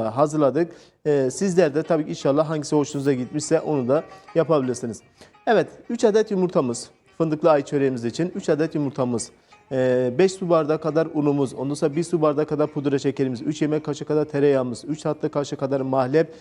sunumla hazırladık. Ee, sizler de tabii ki inşallah hangisi hoşunuza gitmişse onu da yapabilirsiniz. Evet 3 adet yumurtamız fındıklı ay çöreğimiz için 3 adet yumurtamız. 5 su bardağı kadar unumuz, ondan sonra 1 su bardağı kadar pudra şekerimiz, 3 yemek kaşığı kadar tereyağımız, 3 tatlı kaşığı kadar mahlep,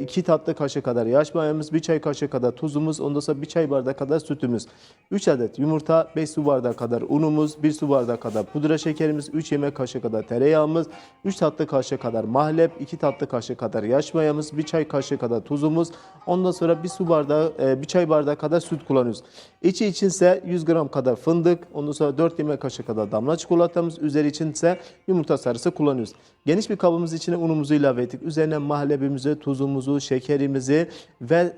2 tatlı kaşığı kadar yaş mayamız, 1 çay kaşığı kadar tuzumuz, ondan sonra 1 çay bardağı kadar sütümüz, 3 adet yumurta, 5 su bardağı kadar unumuz, 1 su bardağı kadar pudra şekerimiz, 3 yemek kaşığı kadar tereyağımız, 3 tatlı kaşığı kadar mahlep, 2 tatlı kaşığı kadar yaş mayamız, 1 çay kaşığı kadar tuzumuz, ondan sonra 1 su bardağı, 1 çay bardağı kadar süt kullanıyoruz. İçi içinse 100 gram kadar fındık, ondan sonra 4 yemek kaşığı kadar damla çikolatamız, üzeri için ise yumurta sarısı kullanıyoruz. Geniş bir kabımız içine unumuzu ilave ettik. Üzerine mahlebimizi, tuzumuzu, şekerimizi ve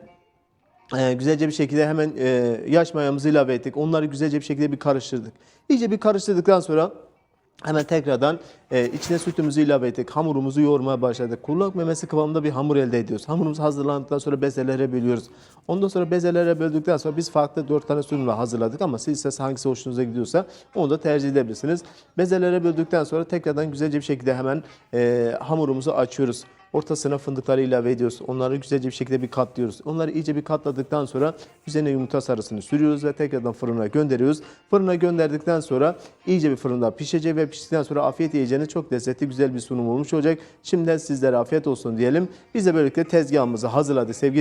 e, güzelce bir şekilde hemen e, yaş mayamızı ilave ettik. Onları güzelce bir şekilde bir karıştırdık. İyice bir karıştırdıktan sonra hemen tekrardan e, içine sütümüzü ilave ettik. Hamurumuzu yoğurmaya başladık. Kulak memesi kıvamında bir hamur elde ediyoruz. Hamurumuz hazırlandıktan sonra bezelere bölüyoruz. Ondan sonra bezelere böldükten sonra biz farklı 4 tane sunumla hazırladık ama siz ise hangisi hoşunuza gidiyorsa onu da tercih edebilirsiniz. Bezelere böldükten sonra tekrardan güzelce bir şekilde hemen e, hamurumuzu açıyoruz. Ortasına fındıkları ilave ediyoruz. Onları güzelce bir şekilde bir katlıyoruz. Onları iyice bir katladıktan sonra üzerine yumurta sarısını sürüyoruz ve tekrardan fırına gönderiyoruz. Fırına gönderdikten sonra iyice bir fırında pişecek ve piştikten sonra afiyet yiyeceğiniz çok lezzetli güzel bir sunum olmuş olacak. Şimdiden sizlere afiyet olsun diyelim. Biz de böylelikle tezgahımızı hazırladık sevgili.